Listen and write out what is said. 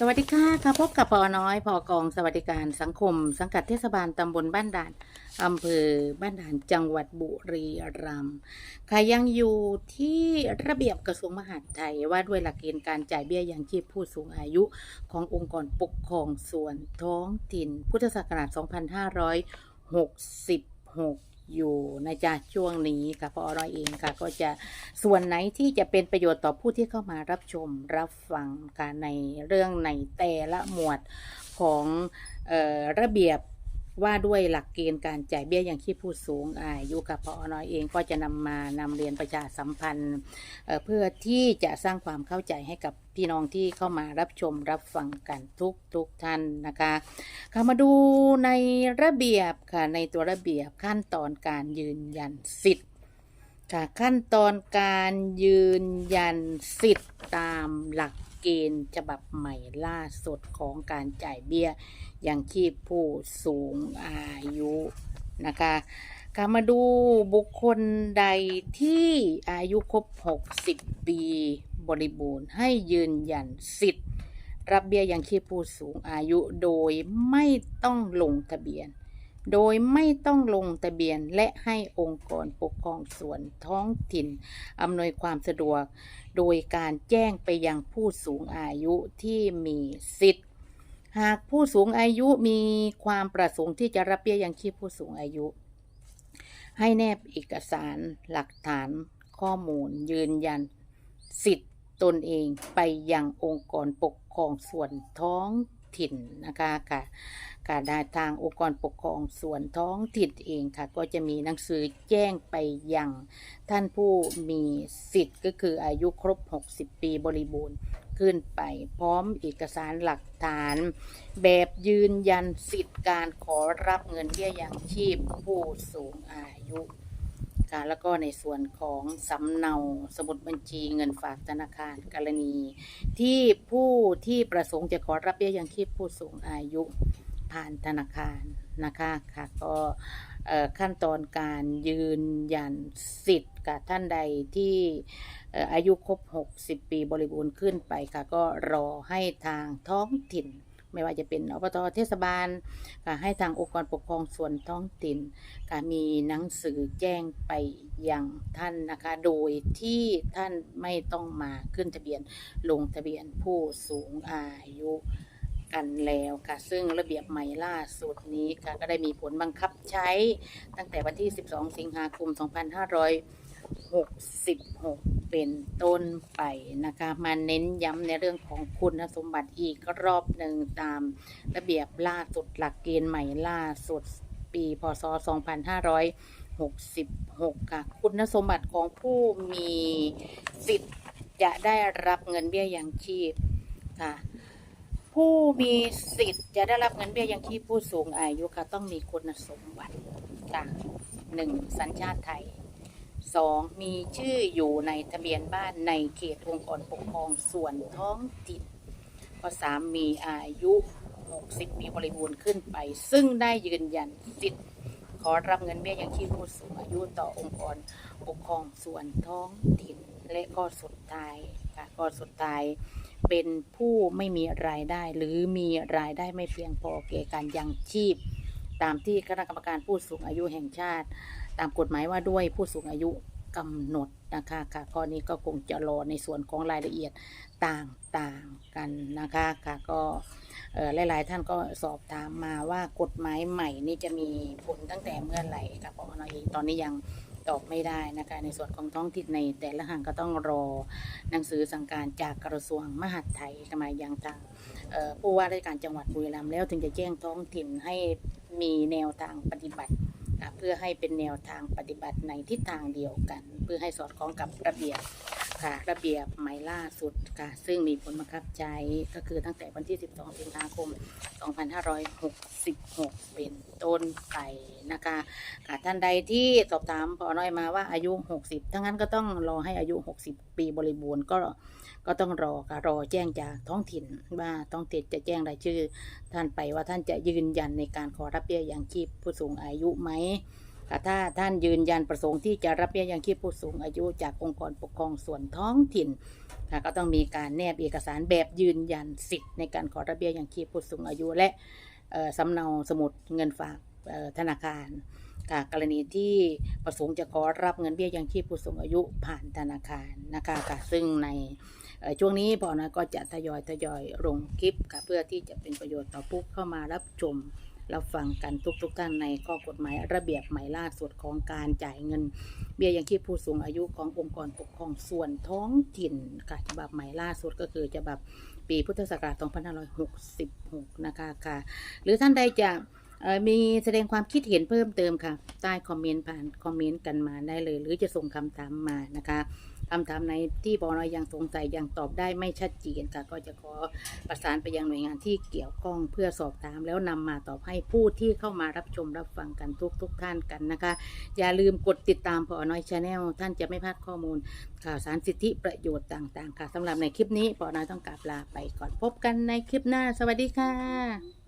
สวัสดีค่ะค่ะพบกับปอน้อยพอกองสวัสดิการสังคม สังกัดเทศบาลตำบลบ้านด่านอำเภอบ้านด่านจังหวัดบุรีรัมย์ค่ะยังอยู่ที่ระเบียบกระทรวงมหาดไทยว่าด้วยหลักเกณฑ์การจ่ายเบี้ยยังชีพผู้สูงอายุขององค์กรปกครองส่วนท้องถิ่น พุทธศักราช 2566 อยู่นะจ๊ะช่วงนี้ค่ะพอร้อยเองค่ะ ก็จะส่วนไหนที่จะเป็นประโยชน์ต่อผู้ที่เข้ามารับชมรับฟังการในเรื่องในแต่ละหมวดของออระเบียบ ว่าด้วยหลักเกณฑ์การจ่ายเบี้ยอย่างชีพผู้สูงอายุกับพอน้อยเองก็จะนำมานำเรียนประชาสัมพันธ์เอ่อเพื่อที่จะสร้างความเข้าใจให้กับพี่น้องที่เข้ามารับชมรับฟังกันทุกทุกท่านนะคะค่ะมาดูในระเบียบค่ะในตัวระเบียบขั้นตอนการยืนยันสิทธิ์ค่ะขั้นตอนการยืนยันสิทธิ์ตามหลัก เกณฑ์ฉบับใหม่ล่าสุดของการจ่ายเบี้ยยังชีพผู้สูงอายุนะคะค่ะมาดูบุคคลใดที่อายุครบ 60 ปีบริบูรณ์ให้ยืนยันสิทธิ์ รับเบี้ยยังชีพผู้สูงอายุโดยไม่ต้องลงทะเบียน โดยไม่ต้องลงทะเบียนและให้องค์กรปกครองส่วนท้องถิ่น อำนวยความสะดวก โดยการแจ้งไปยังผู้สูงอายุที่มีสิทธิ์ หากผู้สูงอายุมีความประสงค์ที่จะรับเบี้ยยังชีพผู้สูงอายุ ให้แนบเอกสารหลักฐานข้อมูล ยืนยัน สิทธิ์ตนเองไปยังองค์กรปกครองส่วนท้อง ถิ่นนะคะค่ะค่ะได้ทางองค์กรปกครองส่วนท้องถิ่นเองค่ะ ก็จะมีหนังสือแจ้งไปยังท่านผู้มีสิทธิ์ก็คืออายุครบ 60 ปีบริบูรณ์ขึ้นไปพร้อมเอกสารหลักฐาน แบบยืนยันสิทธิ์การขอรับเงินเบี้ยยังชีพผู้สูงอายุ ค่ะแล้วก็ในส่วนของสำเนาสมุดบัญชีเงินฝากธนาคารกรณี ที่ผู้ที่ประสงค์จะขอรับเบี้ยยังชีพผู้สูงอายุผ่านธนาคารนะคะค่ะก็ขั้นตอนการยืนยันสิทธิ์กับท่านใดที่เอ่ออายุครบ 60 ปีบริบูรณ์ขึ้นไปค่ะก็รอให้ทางท้องถิ่น ไม่ว่าจะเป็นอบตเทศบาลค่ะให้ทางองค์กรปกครองส่วนท้องถิ่นค่ะมีหนังสือแจ้งไปยังท่านนะคะ โดยที่ท่านไม่ต้องมาขึ้นทะเบียนลงทะเบียนผู้สูงอายุกันแล้วค่ะ ซึ่งระเบียบใหม่ล่าสุดนี้ค่ะก็ได้มีผลบังคับใช้ตั้งแต่วันที่ 12 สิงหาคม 2566เป็นต้นไปนะคะ มาเน้นย้ำในเรื่องของคุณสมบัติอีกรอบหนึ่งตามระเบียบล่าสุดหลักเกณฑ์ใหม่ล่าสุดปีพศ 2566 ค่ะ คุณสมบัติของผู้มีสิทธิ์จะได้รับเงินเบี้ยยังชีพค่ะ ผู้มีสิทธิ์จะได้รับเงินเบี้ยยังชีพผู้สูงอายุค่ะ ต้องมีคุณสมบัติค่ะหนึ่งสัญชาติไทย สองมีชื่ออยู่ในทะเบียนบ้านในเขตองค์กรปกครองส่วนท้องถิ่นข้อสามมีอายุ 60 ปีบริบูรณ์ขึ้นไป ซึ่งได้ยืนยันสิทธิ์ขอรับเงินเบี้ยยังชีพผู้สูงอายุต่อองค์กรปกครองส่วนท้องถิ่น และข้อสุดท้ายค่ะข้อสุดท้ายเป็นผู้ไม่มีรายได้หรือมีรายได้ไม่เพียงพอแก่การยังชีพ ตามที่คณะกรรมการผู้สูงอายุแห่งชาติ ตามกฎหมายว่าด้วยผู้สูงอายุกำหนดนะคะค่ะข้อนี้ก็คงจะรอในส่วนของรายละเอียดต่างๆกันนะคะค่ะก็หลาย ๆ ท่านก็สอบถามมาว่ากฎหมายใหม่นี่จะมีผลตั้งแต่เมื่อไหร่ค่ะเพราะเราเองตอนนี้ยังตอบไม่ได้นะคะในส่วนของท้องถิ่นในแต่ละห่งก็ต้องรอหนังสือสั่งการจากกระทรวงมหาดไทยมายังทางผู้ว่าราชการจังหวัดบุรีรัมย์แล้วถึงจะแจ้งท้องถิ่นให้มีแนวทางปฏิบัติ เพื่อให้เป็นแนวทางปฏิบัติในทิศทางเดียวกัน เพื่อให้สอดคล้องกับระเบียบ ค่ะ ระเบียบใหม่ล่าสุดค่ะ ซึ่งมีผลบังคับใช้ก็คือตั้งแต่วันที่ 12 สิงหาคม 2566 เป็นต้นไปนะคะค่ะท่านใดที่สอบถามพอน้อยมาว่าอายุ 60ทั้งนั้นก็ต้องรอให้อายุ 60 ปีบริบูรณ์ก็ก็ต้องรอค่ะรอแจ้งจากท้องถิ่นว่าท้องถิ่นจะแจ้งรายชื่อ ท่านไปว่าท่านจะยืนยันในการขอรับเบี้ยยังชีพผู้สูงอายุไหม ค่ะถ้าท่านยืนยันประสงค์ที่จะรับเบี้ยยังชีพผู้สูงอายุจากองค์กรปกครองส่วนท้องถิ่นค่ะก็ต้องมีการแนบเอกสารแบบยืนยันสิทธิ์ในการขอรับเบี้ยยังชีพผู้สูงอายุ และสำเนาสมุดเงินฝากธนาคารค่ะกรณีที่ประสงค์จะขอรับเงินเบี้ยยังชีพผู้สูงอายุผ่านธนาคารนะคะค่ะซึ่งในช่วงนี้พอนะก็จะทยอยทยอยลงคลิปค่ะเพื่อที่จะเป็นประโยชน์ต่อผู้เข้ามารับชม เรับฟังกันทุกทุกๆท่านในข้อกฎหมายระเบียบใหม่ล่าสุดของการจ่ายเงิน เบี้ยยังชีพผู้สูงอายุขององค์กรปกครองส่วนท้องถิ่นค่ะฉบับใหม่ล่าสุดก็คือฉบับปีพุทธศักราช 2566 นะคะค่ะ หรือท่านใดจะมีแสดงความคิดเห็นเพิ่มเติมค่ะ ใต้คอมเมนต์ผ่านคอมเมนต์กันมาได้เลย หรือจะส่งคำถามมานะคะ คำถามในที่บอเรายังสงสัยยังตอบได้ไม่ชัดเจนค่ะก็จะขอประสานไปยังหน่วยงานที่เกี่ยวข้องเพื่อสอบถาม แล้วนำมาตอบให้ผู้ที่เข้ามารับชมรับฟังกันทุกทุกท่านกันนะคะ อย่าลืมกดติดตามพอน้อยชาแนลท่านจะไม่พลาดข้อมูล ข่าวสารสิทธิประโยชน์ต่าง ๆ ค่ะสำหรับในคลิปนี้ปอน้อยต้องกราบลาไปก่อนพบกันในคลิปหน้า สวัสดีค่ะ